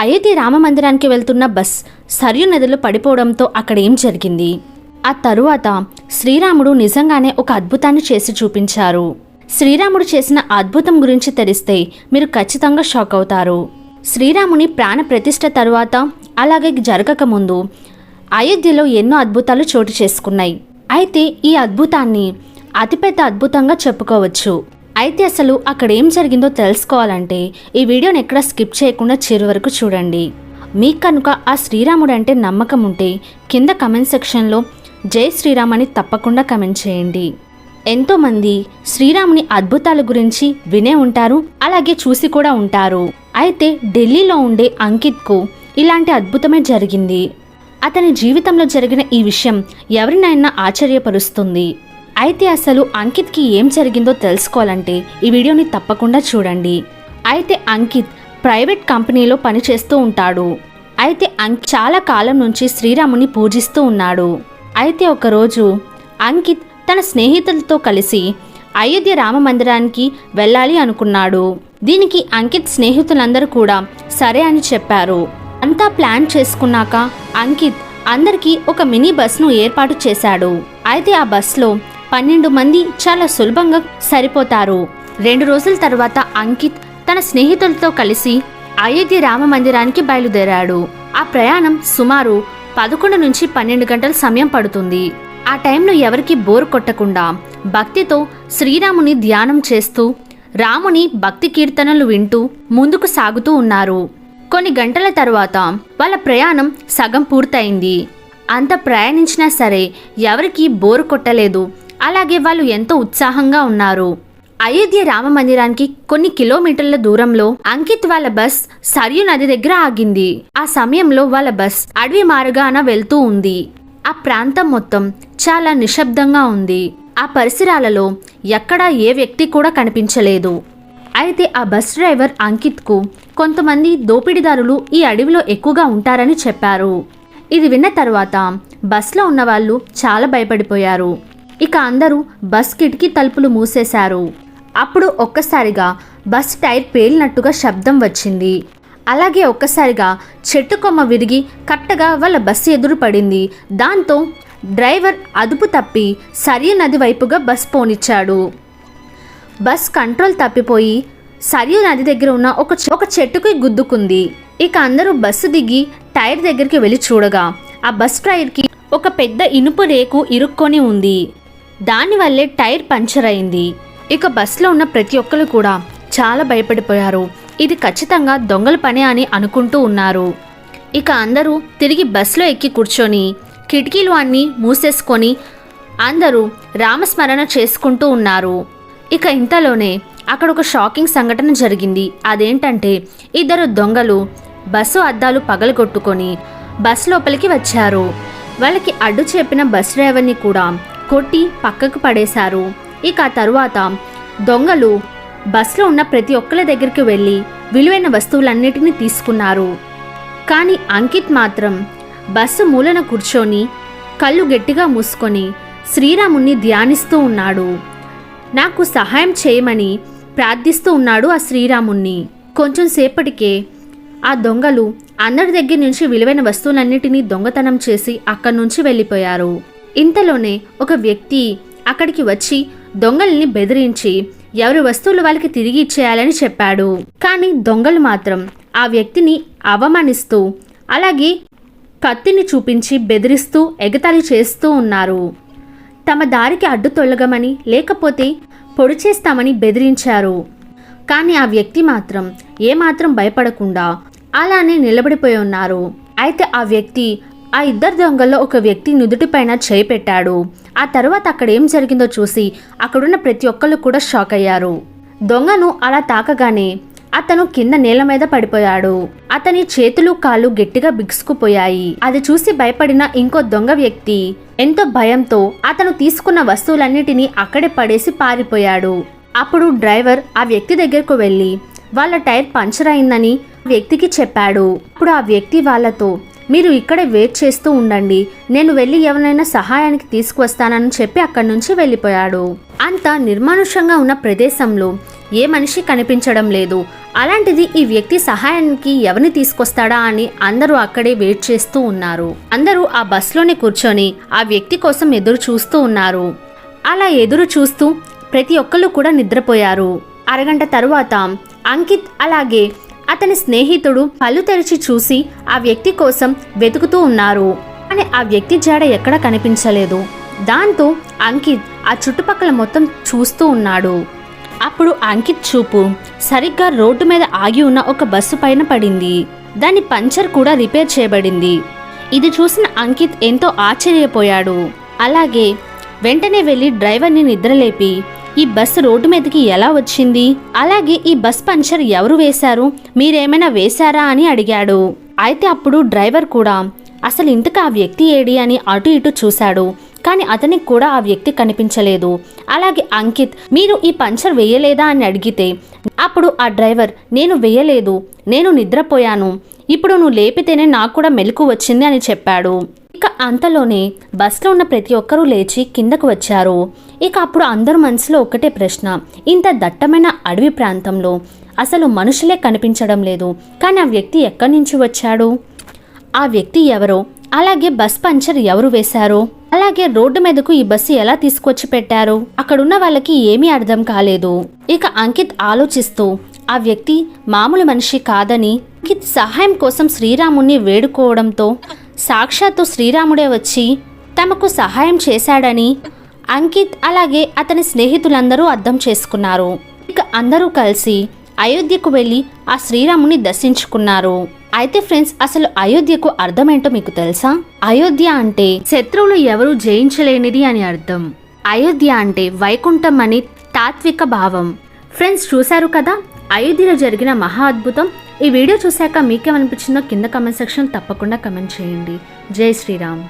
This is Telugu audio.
అయోధ్య రామ మందిరానికి వెళ్తున్న బస్ సరియు నదిలో పడిపోవడంతో అక్కడ ఏం జరిగింది? ఆ తరువాత శ్రీరాముడు నిజంగానే ఒక అద్భుతాన్ని చేసి చూపించారు. శ్రీరాముడు చేసిన అద్భుతం గురించి తెలిస్తే మీరు ఖచ్చితంగా షాక్ అవుతారు. శ్రీరాముని ప్రాణ ప్రతిష్ట తరువాత అలాగే జరగకముందు అయోధ్యలో ఎన్నో అద్భుతాలు చోటు చేసుకున్నాయి. అయితే ఈ అద్భుతాన్ని అతిపెద్ద అద్భుతంగా చెప్పుకోవచ్చు. అయితే అసలు అక్కడ ఏం జరిగిందో తెలుసుకోవాలంటే ఈ వీడియోని ఎక్కడ స్కిప్ చేయకుండా చివరి వరకు చూడండి. మీకు కనుక ఆ శ్రీరాముడు అంటే నమ్మకం ఉంటే కింద కమెంట్ సెక్షన్లో జై శ్రీరామ్ అని తప్పకుండా కమెంట్ చేయండి. ఎంతోమంది శ్రీరాముని అద్భుతాల గురించి వినే ఉంటారు అలాగే చూసి కూడా ఉంటారు. అయితే ఢిల్లీలో ఉండే అంకిత్కు ఇలాంటి అద్భుతమే జరిగింది. అతని జీవితంలో జరిగిన ఈ విషయం ఎవరినైనా ఆశ్చర్యపరుస్తుంది. అయితే అసలు అంకిత్కి ఏం జరిగిందో తెలుసుకోవాలంటే ఈ వీడియోని తప్పకుండా చూడండి. అయితే అంకిత్ ప్రైవేట్ కంపెనీలో పనిచేస్తూ ఉంటాడు. అయితే అంకిత్ చాలా కాలం నుంచి శ్రీరాముని పూజిస్తూ ఉన్నాడు. అయితే ఒకరోజు అంకిత్ తన స్నేహితులతో కలిసి అయోధ్య రామ మందిరానికి వెళ్ళాలి అనుకున్నాడు. దీనికి అంకిత్ స్నేహితులందరూ కూడా సరే అని చెప్పారు. అంతా ప్లాన్ చేసుకున్నాక అంకిత్ అందరికీ ఒక మినీ బస్ను ఏర్పాటు చేశాడు. అయితే ఆ బస్లో పన్నెండు మంది చాలా సులభంగా సరిపోతారు. రెండు రోజుల తర్వాత అంకిత్ తన స్నేహితులతో కలిసి అయోధ్య రామ మందిరానికి బయలుదేరాడు. ఆ ప్రయాణం సుమారు పదకొండు నుంచి పన్నెండు గంటల సమయం పడుతుంది. ఆ టైంలో ఎవరికి బోర్ కొట్టకుండా భక్తితో శ్రీరాముని ధ్యానం చేస్తూ రాముని భక్తి కీర్తనలు వింటూ ముందుకు సాగుతూ ఉన్నారు. కొన్ని గంటల తర్వాత వాళ్ళ ప్రయాణం సగం పూర్తయింది. అంత ప్రయాణించినా సరే ఎవరికి బోరు కొట్టలేదు. అలాగే వాళ్ళు ఎంతో ఉత్సాహంగా ఉన్నారు. అయోధ్య రామ మందిరానికి కొన్ని కిలోమీటర్ల దూరంలో అంకిత్ వాళ్ళ బస్ సరియు నది దగ్గర ఆగింది. ఆ సమయంలో వాళ్ళ బస్ అడవి మారుగాన వెళ్తూ ఉంది. ఆ ప్రాంతం మొత్తం చాలా నిశ్శబ్దంగా ఉంది. ఆ పరిసరాలలో ఎక్కడా ఏ వ్యక్తి కూడా కనిపించలేదు. అయితే ఆ బస్ డ్రైవర్ అంకిత్కు కొంతమంది దోపిడీదారులు ఈ అడవిలో ఎక్కువగా ఉంటారని చెప్పారు. ఇది విన్న తర్వాత బస్లో ఉన్న వాళ్ళు చాలా భయపడిపోయారు. ఇక అందరూ బస్ కిటికీ తలుపులు మూసేశారు. అప్పుడు ఒక్కసారిగా బస్ టైర్ పేలినట్టుగా శబ్దం వచ్చింది. అలాగే ఒక్కసారిగా చెట్టు కొమ్మ విరిగి కట్టగా వాళ్ళ బస్సు ఎదురు పడింది. దాంతో డ్రైవర్ అదుపు తప్పి సరియు నది వైపుగా బస్ పోనిచ్చాడు. బస్ కంట్రోల్ తప్పిపోయి సరియు నది దగ్గర ఉన్న ఒక చె- ఒక చెట్టుకి గుద్దుకుంది. ఇక అందరూ బస్సు దిగి టైర్ దగ్గరికి వెళ్ళి చూడగా ఆ బస్ టైర్కి ఒక పెద్ద ఇనుపు రేకు ఇరుక్కొని ఉంది. దానివల్లే టైర్ పంచర్ అయింది. ఇక బస్సులో ఉన్న ప్రతి ఒక్కరు కూడా చాలా భయపడిపోయారు. ఇది ఖచ్చితంగా దొంగల పనే అని అనుకుంటూ ఉన్నారు. ఇక అందరూ తిరిగి బస్సులో ఎక్కి కూర్చొని కిటికీలు అన్నీ మూసేసుకొని అందరూ రామస్మరణ చేసుకుంటూ ఉన్నారు. ఇక ఇంతలోనే అక్కడ ఒక షాకింగ్ సంఘటన జరిగింది. అదేంటంటే ఇద్దరు దొంగలు బస్సు అద్దాలు పగలగొట్టుకొని బస్ లోపలికి వచ్చారు. వాళ్ళకి అడ్డు చెప్పిన బస్ డ్రైవర్ని కూడా కొట్టి పక్కకు పడేశారు. ఇక ఆ తరువాత దొంగలు బస్సులో ఉన్న ప్రతి ఒక్కరి దగ్గరికి వెళ్ళి విలువైన వస్తువులన్నిటినీ తీసుకున్నారు. కానీ అంకిత్ మాత్రం బస్సు మూలన కూర్చొని కళ్ళు గట్టిగా మూసుకొని శ్రీరాముణ్ణి ధ్యానిస్తూ ఉన్నాడు. నాకు సహాయం చేయమని ప్రార్థిస్తూ ఉన్నాడు ఆ శ్రీరాముణ్ణి. కొంచెం సేపటికే ఆ దొంగలు అందరి దగ్గర నుంచి విలువైన వస్తువులన్నిటినీ దొంగతనం చేసి అక్కడి నుంచి వెళ్ళిపోయారు. ఇంతలోనే ఒక వ్యక్తి అక్కడికి వచ్చి దొంగల్ని బెదిరించి ఎవరి వస్తువులు వాళ్ళకి తిరిగి ఇచ్చేయాలని చెప్పాడు. కానీ దొంగలు మాత్రం ఆ వ్యక్తిని అవమానిస్తూ అలాగే కత్తిని చూపించి బెదిరిస్తూ ఎగతాళి చేస్తూ ఉన్నారు. తమ దారికి అడ్డు తొలగమని లేకపోతే పొడి చేస్తామని బెదిరించారు. కానీ ఆ వ్యక్తి మాత్రం ఏమాత్రం భయపడకుండా అలానే నిలబడిపోయి ఉన్నారు. అయితే ఆ వ్యక్తి ఆ ఇద్దరు దొంగల్లో ఒక వ్యక్తి నుదుటిపైన చేయి పెట్టాడు. ఆ తర్వాత అక్కడ ఏం జరిగిందో చూసి అక్కడున్న ప్రతి ఒక్కళ్ళు కూడా షాక్ అయ్యారు. దొంగను అలా తాకగానే అతను కింద నేల మీద పడిపోయాడు. అతని చేతులు కాళ్ళు గట్టిగా బిగుసుకుపోయాయి. అది చూసి భయపడిన ఇంకో దొంగ వ్యక్తి ఎంతో భయంతో అతను తీసుకున్న వస్తువులన్నిటినీ అక్కడే పడేసి పారిపోయాడు. అప్పుడు డ్రైవర్ ఆ వ్యక్తి దగ్గరకు వెళ్ళి వాళ్ళ టైర్ పంచర్ అయిందని వ్యక్తికి చెప్పాడు. అప్పుడు ఆ వ్యక్తి వాళ్ళతో మీరు ఇక్కడే వెయిట్ చేస్తూ ఉండండి. నేను వెళ్ళి ఎవరైనా సహాయానికి తీసుకువస్తానని చెప్పి అక్కడి నుంచి వెళ్ళిపోయాడు. అంత నిర్మానుష్యంగా ఉన్న ప్రదేశంలో ఏ మనిషి కనిపించడం లేదు. అలాంటిది ఈ వ్యక్తి సహాయానికి ఎవరిని తీసుకొస్తాడా అని అందరూ అక్కడే వెయిట్ చేస్తూ ఉన్నారు. అందరూ ఆ బస్సులోనే కూర్చొని ఆ వ్యక్తి కోసం ఎదురు చూస్తూ ఉన్నారు. అలా ఎదురు చూస్తూ ప్రతి ఒక్కళ్ళు కూడా నిద్రపోయారు. అరగంట తరువాత అంకిత్ అలాగే అతని స్నేహితుడు కళ్ళు తెరిచి చూసి ఆ వ్యక్తి కోసం వెతుకుతూ ఉన్నారు. కానీ ఆ వ్యక్తి జాడ ఎక్కడ కనిపించలేదు. దాంతో అంకిత్ ఆ చుట్టుపక్కల మొత్తం చూస్తూ ఉన్నాడు. అప్పుడు అంకిత్ చూపు సరిగ్గా రోడ్డు మీద ఆగి ఉన్న ఒక బస్సు పైన పడింది. దాని పంచర్ కూడా రిపేర్ చేయబడింది. ఇది చూసిన అంకిత్ ఎంతో ఆశ్చర్యపోయాడు. అలాగే వెంటనే వెళ్ళి డ్రైవర్ని నిద్రలేపి ఈ బస్సు రోడ్డు మీదకి ఎలా వచ్చింది? అలాగే ఈ బస్ పంచర్ ఎవరు వేశారు? మీరేమైనా వేశారా అని అడిగాడు. అయితే అప్పుడు డ్రైవర్ కూడా అసలు ఇంతకు ఆ వ్యక్తి ఏడి? అని అటు ఇటు చూశాడు. కానీ అతనికి కూడా ఆ వ్యక్తి కనిపించలేదు. అలాగే అంకిత్ మీరు ఈ పంచర్ వేయలేదా? అని అడిగితే అప్పుడు ఆ డ్రైవర్ నేను వేయలేదు. నేను నిద్రపోయాను. ఇప్పుడు నువ్వు లేపితేనే నాకు కూడా మెలకు వచ్చింది అని చెప్పాడు. ఇక అంతలోనే బస్లో ఉన్న ప్రతి ఒక్కరూ లేచి కిందకు వచ్చారు. ఇక అప్పుడు అందరు మనసులో ఒకటే ప్రశ్న ఇంత దట్టమైన అడవి ప్రాంతంలో అసలు మనుషులే కనిపించడం లేదు కానీ ఆ వ్యక్తి ఎక్కడి నుంచి వచ్చాడు? ఆ వ్యక్తి ఎవరో? అలాగే బస్ పంచర్ ఎవరు వేశారో? అలాగే రోడ్డు మీదకు ఈ బస్సు ఎలా తీసుకొచ్చి పెట్టారు? అక్కడున్న వాళ్ళకి ఏమీ అర్థం కాలేదు. ఇక అంకిత్ ఆలోచిస్తూ ఆ వ్యక్తి మామూలు మనిషి కాదని అంకిత్ సహాయం కోసం శ్రీరాముణ్ణి వేడుకోవడంతో సాక్షాత్తు శ్రీరాముడే వచ్చి తమకు సహాయం చేశాడని అంకిత్ అలాగే అతని స్నేహితులందరూ అర్థం చేసుకున్నారు. ఇక అందరూ కలిసి అయోధ్యకు వెళ్ళి ఆ శ్రీరాముని దర్శించుకున్నారు. అయితే ఫ్రెండ్స్ అసలు అయోధ్యకు అర్థమేంటో మీకు తెలుసా? అయోధ్య అంటే శత్రువులు ఎవరూ జయించలేనిది అని అర్థం. అయోధ్య అంటే వైకుంఠం అని తాత్విక భావం. ఫ్రెండ్స్ చూశారు కదా? అయోధ్యలో జరిగిన మహా అద్భుతం ఈ వీడియో చూశాక మీకేమనిపించిందో కింద కమెంట్ సెక్షన్ తప్పకుండా కమెంట్ చేయండి. జై శ్రీరామ్.